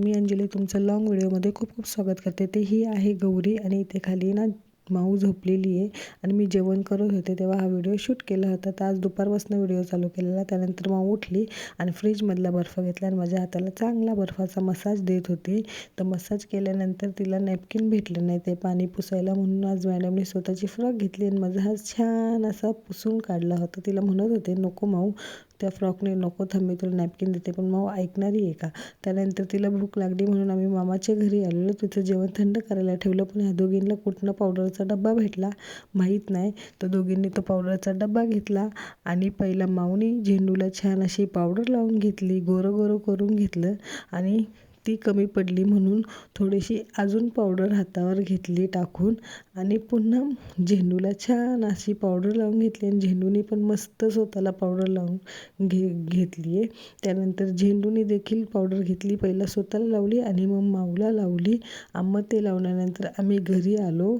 मी अंजली तुमचं लाँग व्हिडिओमध्ये खूप खूप स्वागत करते. ते ही आहे गौरी आणि इथे खाली ना माऊ झोपलेली आहे. आणि मी जेवण करत होते तेव्हा हा व्हिडिओ शूट केला होता. तर आज दुपारपासून व्हिडिओ चालू केलेला. त्यानंतर माऊ उठली आणि फ्रीजमधला बर्फ घेतला आणि माझ्या हाताला चांगला बर्फाचा मसाज देत होती. तर मसाज केल्यानंतर तिला नॅपकिन भेटलं नाही. ते पाणी पुसायला म्हणून आज मॅडमने स्वतःची फ्रॉक घेतली आणि माझा हा छान असा पुसून काढला होता. तिला म्हणत होते नको माऊ त्या फ्रॉकने नको थांबी तुला नॅपकिन देते पण मग ऐकणारी आहे का? त्यानंतर तिला भूक लागली म्हणून आम्ही मामाच्या घरी आलेलो. तिथं जेवण थंड करायला ठेवलं पण ह्या दोघींना कुठनं पावडरचा डब्बा भेटला? माहीत नाही. तर दोघींनी तो पावडरचा डब्बा घेतला आणि पहिला माऊनी झेंडूला छान अशी पावडर लावून घेतली गोरं गोरं करून घेतलं आणि ती कमी पडली म्हणून थोडीशी अजून पावडर हातावर घेतली टाकून आणि पुन्हा झेंडूला छान अशी पावडर लावून घेतली आणि झेंडूने पण मस्त स्वतःला पावडर लावून घे घेतली आहे त्यानंतर झेंडूने देखील पावडर घेतली पहिला स्वतःला लावली आणि मग माऊला लावली. मग ते लावल्यानंतर आम्ही घरी आलो.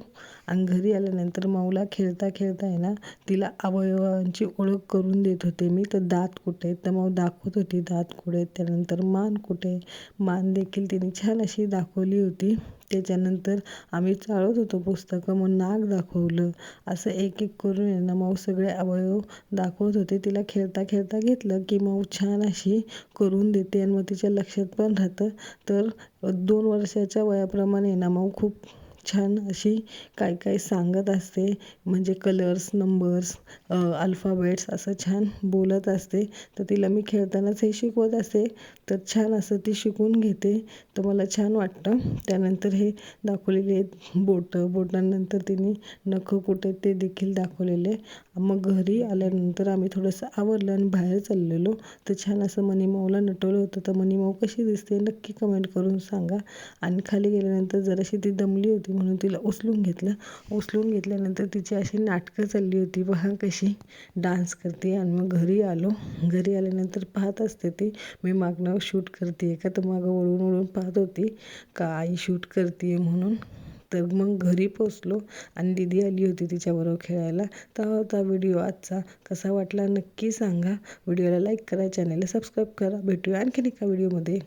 आणि घरी आल्यानंतर माऊला खेळता खेळता आहे ना तिला अवयवांची ओळख करून देत होते मी. तर दात कुठे आहेत? तर माऊ दाखवत होती दात कुठे आहेत? त्यानंतर मान कुठे मान देखील तिने छान अशी दाखवली होती. त्याच्यानंतर आम्ही चाळत होतो पुस्तकं मग नाक दाखवलं. असं एक एक करून आहे ना सगळे अवयव दाखवत होते. तिला खेळता खेळता घेतलं की माऊ छान अशी करून देते आणि मग तिच्या लक्षात पण राहतं. तर दोन वर्षाच्या वयाप्रमाणे ना मऊ खूप छान अशी काय काय सांगत असते. म्हणजे कलर्स नंबर्स अल्फाबेट्स असं छान बोलत असते. तर तिला मी खेळतानाच हे शिकवत असते. तर छान असं ती शिकून घेते. तर मला छान वाटतं. त्यानंतर हे दाखवलेले आहेत बोटं बोटांनंतर तिने नखं कुठे ते देखील दाखवलेले. मग घरी आल्यानंतर आम्ही थोडंसं आवरलं आणि बाहेर चाललेलो. तर छान असं मनीमाऊला नटवलं होतं. तर मनीमाऊ कशी दिसते नक्की कमेंट करून सांगा. आणि खाली गेल्यानंतर जराशी ती दमली होती. म्हणून तिला उचलून घेतलं. उचलून घेतल्यानंतर तिची अशी नाटकं चालली होती. पहा कशी डान्स करते आणि मग घरी आलो. घरी आल्यानंतर पाहत असते ती मी मागणं शूट करते का? तर मागं वळून वळून पाहत होती का आई शूट करते म्हणून? तर मग घरी पोचलो आणि दिदी आली होती तिच्याबरोबर खेळायला. तर होता व्हिडिओ आजचा. कसा वाटला नक्की सांगा. व्हिडिओला लाईक करा चॅनलला सबस्क्राईब करा. भेटूया आणखीन एका व्हिडिओमध्ये